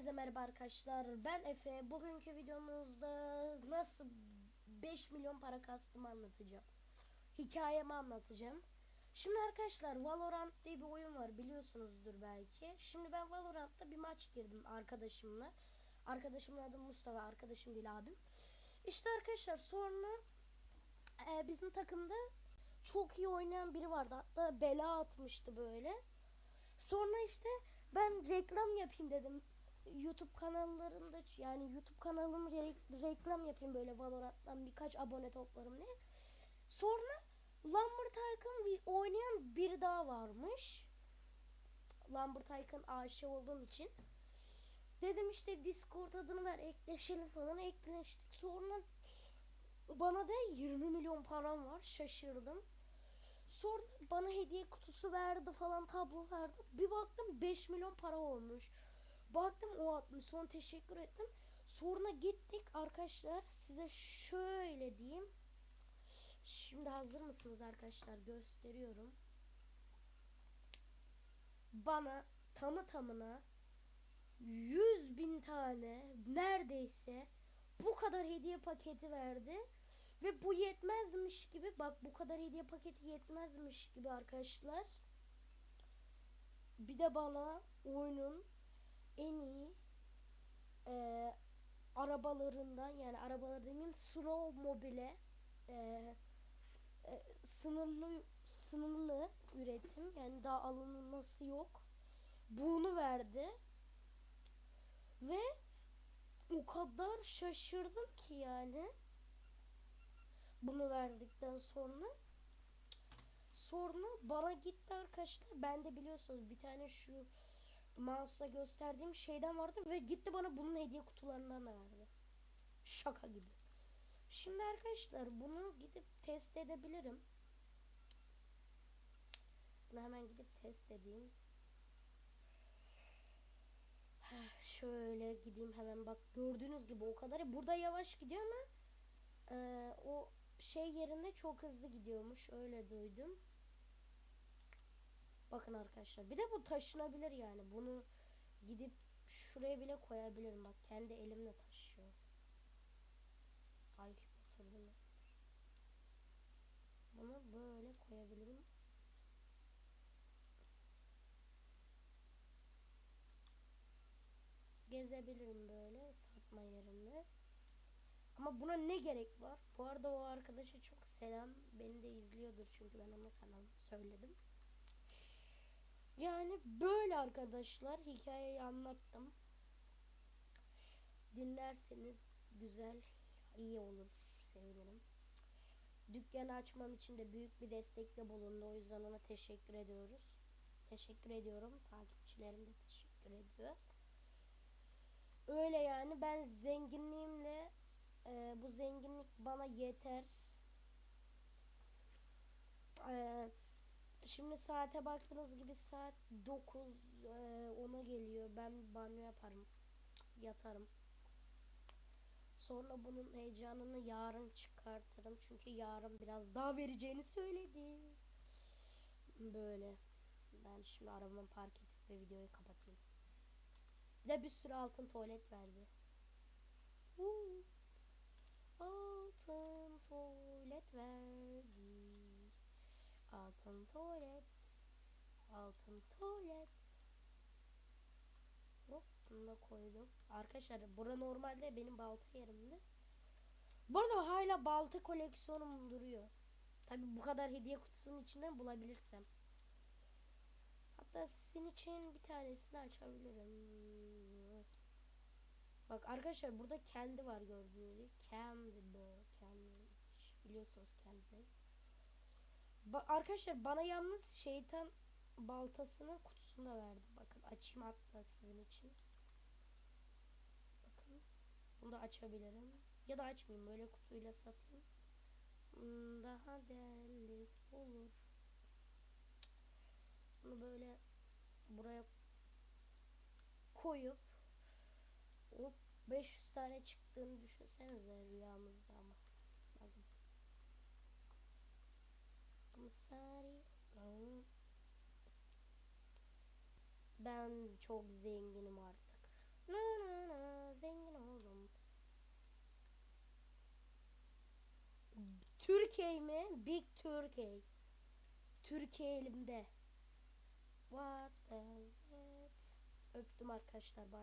Hepinize merhaba arkadaşlar. Ben Efe. Bugünkü videomuzda nasıl 5 milyon para kastımı anlatacağım. Hikayemi anlatacağım. Şimdi arkadaşlar Valorant diye bir oyun var biliyorsunuzdur belki. Şimdi ben Valorant'ta bir maç girdim arkadaşımla. Arkadaşımın adı Mustafa. Arkadaşım değil abim. İşte arkadaşlar sonra e, bizim takımda çok iyi oynayan biri vardı. Hatta bela atmıştı böyle. Sonra işte ben reklam yapayım dedim. YouTube kanallarında yani YouTube kanalımı re- reklam yapayım böyle Valorant'tan birkaç abone toplarım diye. Sonra Lambert Tycoon oynayan biri daha varmış. Lambert Tycoon aşığı olduğum için. Dedim işte Discord adını ver ekleşelim falan ekleştik. Sonra bana da 20 milyon param var şaşırdım. Sonra bana hediye kutusu verdi falan tablo verdi. Bir baktım 5 milyon para olmuş. Baktım o atmış. Sonra teşekkür ettim. Sonra gittik arkadaşlar. Size şöyle diyeyim. Şimdi hazır mısınız arkadaşlar? Gösteriyorum. Bana tamı tamına 100 bin tane neredeyse bu kadar hediye paketi verdi. Ve bu yetmezmiş gibi bak bu kadar hediye paketi yetmezmiş gibi arkadaşlar. Bir de bana oyunun en iyi e, arabalarından yani arabalar demeyeyim slow mobile e, e, sınırlı sınırlı üretim yani daha alınması yok. Bunu verdi. Ve o kadar şaşırdım ki yani bunu verdikten sonra sonra bana gitti arkadaşlar ben de biliyorsunuz bir tane şu mouse'la gösterdiğim şeyden vardı ve gitti bana bunun hediye kutularından da verdi. Şaka gibi. Şimdi arkadaşlar bunu gidip test edebilirim. Bunu hemen gidip test edeyim. Şöyle gideyim hemen. Bak gördüğünüz gibi o kadar. Burada yavaş gidiyor ama ee, o şey yerinde çok hızlı gidiyormuş. Öyle duydum. Bakın arkadaşlar. Bir de bu taşınabilir yani. Bunu gidip şuraya bile koyabilirim. Bak kendi elimle taşıyor. Ay oturdum. Bunu böyle koyabilirim. Gezebilirim böyle satma yerinde. Ama buna ne gerek var? Bu arada o arkadaşa çok selam. Beni de izliyordur çünkü ben ona kanal söyledim. Yani böyle arkadaşlar hikayeyi anlattım. Dinlerseniz güzel, iyi olur. Sevinirim. Dükkanı açmam için de büyük bir destekte bulundu. O yüzden ona teşekkür ediyoruz. Teşekkür ediyorum. Takipçilerim de teşekkür ediyor. Öyle yani ben zenginliğimle e, bu zenginlik bana yeter. E, şimdi saate baktığınız gibi saat 9 e, 10'a geliyor. Ben banyo yaparım. Yatarım. Sonra bunun heyecanını yarın çıkartırım. Çünkü yarın biraz daha vereceğini söyledi. Böyle. Ben şimdi arabamı park edip ve videoyu kapatayım. De bir sürü altın tuvalet verdi. Woo. Altın tuvalet verdi. Altın tuvalet. Altın tuvalet. Hop bunu da koydum. Arkadaşlar bura normalde benim balta yerimdi. Bu arada hala balta koleksiyonum duruyor. Tabi bu kadar hediye kutusunun içinden bulabilirsem. Hatta sizin için bir tanesini açabilirim. Bak arkadaşlar burada kendi var gördüğünüz gibi. Kendi bu. Kendi. Biliyorsunuz kendi. Ba arkadaşlar bana yalnız şeytan baltasının kutusunu da verdi. Bakın açayım hatta sizin için. Bakın. Bunu da açabilirim. Ya da açmayayım. Böyle kutuyla satayım. Hmm, Daha değerli olur. Bunu böyle buraya koyup hop 500 tane çıktığını düşünsenize rüyamızda ama. sorry. Ben çok zenginim artık. Na na na zengin oldum. Türkiye mi? Big Türkiye. Türkiye elimde. What is it? Öptüm arkadaşlar. Bye.